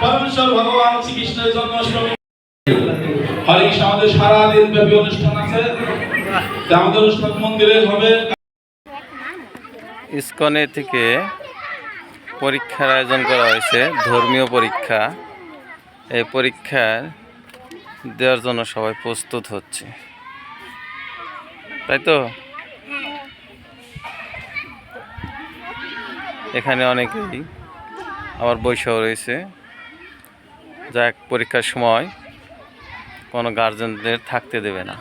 পরমেশ্বর ভগবান শ্রীকৃষ্ণের জন্মাষ্টমী। আমাদের ব্যাপী অনুষ্ঠান আছে। আমাদের অনুষ্ঠান মন্দিরে হবে। ইসকনে থেকে পরীক্ষার আয়োজন করা হয়েছে, ধর্মীয় পরীক্ষা। এই পরীক্ষার দেওয়ার জন্য সবাই প্রস্তুত হচ্ছে। তাই তো? এখানে অনেকেই আবার বৈশাখ রয়েছে। যা এক পরীক্ষার সময় কোনো গার্জেনদের থাকতে দেবে না।